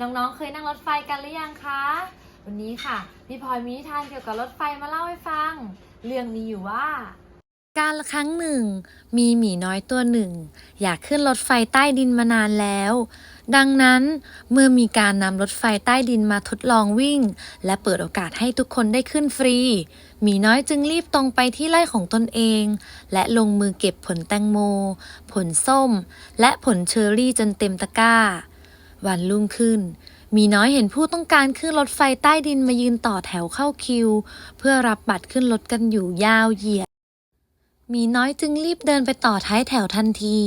น้องๆ เคยนั่งรถไฟกันหรือยังคะ วันนี้ค่ะ พี่พลอยมีนิทานเกี่ยวกับรถไฟมาเล่าให้ฟัง เรื่องมีอยู่ว่า การละครั้งหนึ่ง มีหมีน้อยตัวหนึ่ง อยากขึ้นรถไฟใต้ดินมานานแล้ว ดังนั้นเมื่อมีการนำรถไฟใต้ดินมาทดลองวิ่ง และเปิดโอกาสให้ทุกคนได้ขึ้นฟรี หมีน้อยจึงรีบตรงไปที่ไร่ของตนเอง และลงมือเก็บผลแตงโม ผลส้ม และผลเชอร์รี่จนเต็มตะกร้า วันรุ่งขึ้น มีน้อยเห็นผู้ต้องการขึ้นรถไฟใต้ดินมายืนต่อแถวเข้าคิว เพื่อรับบัตรขึ้นรถกันอยู่ยาวเหยียด มีน้อยจึงรีบเดินไปต่อท้ายแถวทันที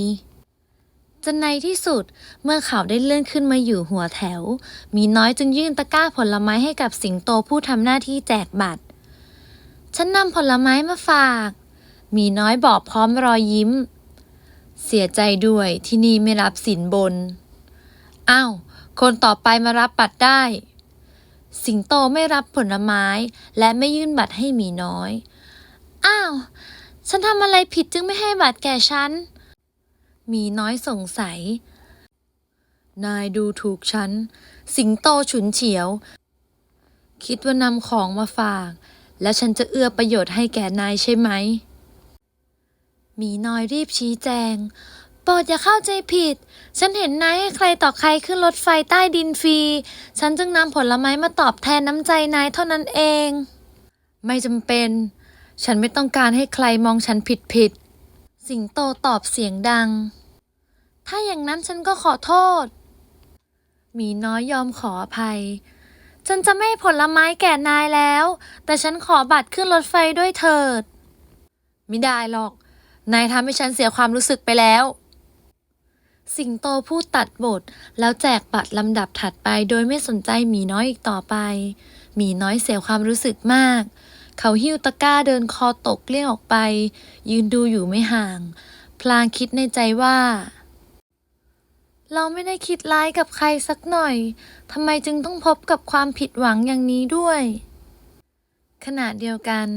จนในที่สุดเมื่อเขาได้เลื่อนขึ้นมาอยู่หัวแถว มีน้อยจึงยื่นตะกร้าผลไม้ให้กับสิงโตผู้ทำหน้าที่แจกบัตร ฉันนำผลไม้มาฝาก มีน้อยบอกพร้อมรอยยิ้ม เสียใจด้วยที่นี่ไม่รับสินบน อ้าว คนต่อไปมารับบัตรได้ สิงโตไม่รับผลไม้และไม่ยื่นบัตรให้หมีน้อย อ้าว ฉันทำอะไรผิดจึงไม่ให้บัตรแก่ฉัน หมีน้อยสงสัย นายดูถูกฉัน สิงโตฉุนเฉียว คิดว่านำของมาฝาก แล้วฉันจะเอื้อประโยชน์ให้แก่นายใช่ไหม หมีน้อยรีบชี้แจง โปรดอย่าเข้าใจผิด ฉันเห็นนายให้ใครต่อใครขึ้นรถไฟใต้ดินฟรี ฉันจึงนำผลไม้มาตอบแทนน้ำใจนายเท่านั้นเอง ไม่จำเป็น ฉันไม่ต้องการให้ใครมองฉันผิดผิด สิงโตตอบเสียงดัง ถ้าอย่างนั้นฉันก็ขอโทษ หมีน้อยยอมขออภัย ฉันจะไม่ผลไม้แก่นายแล้ว แต่ฉันขอบัตรขึ้นรถไฟด้วยเถิด ไม่ได้หรอก นายทำให้ฉันเสียความรู้สึกไปแล้ว สิงโตพูดตัดบท แล้วแจกบัตรลำดับถัดไปโดยไม่สนใจหมีน้อยอีกต่อไป หมีน้อยเสียความรู้สึกมาก เขาหิ้วตะกร้าเดินคอตกเลี่ยงออกไป ยืนดูอยู่ไม่ห่าง พลางคิดในใจว่า เราไม่ได้คิดร้ายกับใครสักหน่อยทำไมจึงต้องพบกับความผิดหวังอย่างนี้ด้วย ขณะเดียวกัน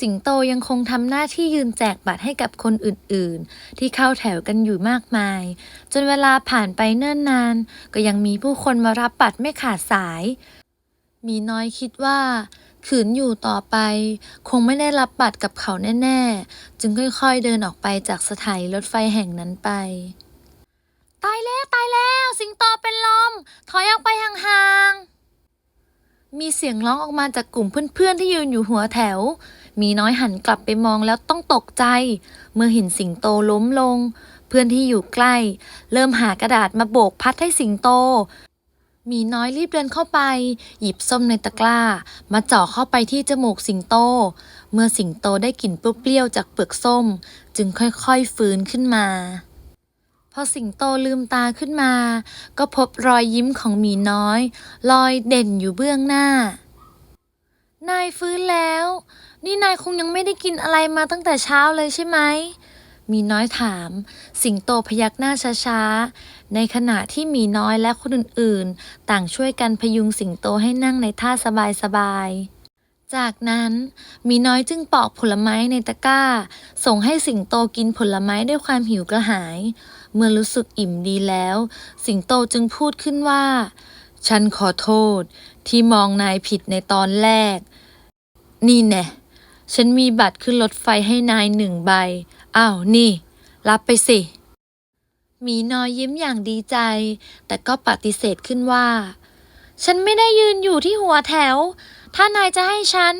สิงโตยังคงทำหน้าที่ยืนแจกบัตรให้กับคนอื่นๆ ที่เข้าแถวกันอยู่มากมาย จนเวลาผ่านไปเนิ่นนาน ก็ยังมีผู้คนมารับบัตรไม่ขาดสาย มีน้อยคิดว่า ขืนอยู่ต่อไป คงไม่ได้รับบัตรกับเขาแน่ ๆ จึงค่อยๆเดินออกไปจากสถานีรถไฟแห่งนั้นไปตายแล้วตายแล้ว สิงโตเป็นลม ถอยออกไปห่างๆ มีเสียงร้องออกมาจากกลุ่มเพื่อนๆที่ยืนอยู่หัวแถว มีน้อยหันกลับไปมองแล้วต้องตกใจ เมื่อเห็นสิงโตล้มลง เพื่อนที่อยู่ใกล้ เริ่มหากระดาษมาโบกพัดให้สิงโต มีน้อยรีบเดินเข้าไป หยิบส้มในตะกร้า มาเจาะเข้าไปที่จมูกสิงโต เมื่อสิงโตได้กลิ่นเปรี้ยวจากเปลือกส้ม จึงค่อยๆฟื้นขึ้นมา พอสิงโตลืมตาขึ้นมา ก็พบรอยยิ้มของหมีน้อย ลอยเด่นอยู่เบื้องหน้า นายฟื้นแล้ว นี่นายคงยังไม่ได้กินอะไรมาตั้งแต่เช้าเลยใช่ไหมมีน้อยถาม สิงโตพยักหน้าช้าๆ ในขณะที่มีน้อยและคนอื่นๆ ต่างช่วยกันพยุงสิงโตให้นั่งในท่าสบายๆ จากนั้นมีน้อยจึงปอกผลไม้ในตะกร้า ส่งให้สิงโตกินผลไม้ด้วยความหิวกระหาย เมื่อรู้สึกอิ่มดีแล้ว สิงโตจึงพูดขึ้นว่า ฉันขอโทษที่มองนายผิดในตอนแรก นี่แน่ฉันมีบัตรขึ้นรถไฟให้นายหนึ่งใบ อ้าว นี่ รับไปสิหมีน้อยยิ้มอย่างดีใจ แต่ก็ปฏิเสธขึ้นว่า ฉันไม่ได้ยืนอยู่ที่หัวแถว ถ้านายจะให้ฉัน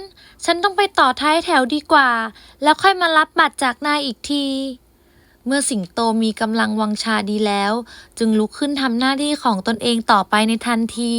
ฉันต้องไปต่อท้ายแถวดีกว่า แล้วค่อยมารับบัตรจากนายอีกที เมื่อสิงโตมีกำลังวังชาดีแล้ว จึงลุกขึ้นทำหน้าที่ของตนเองต่อไปในทันที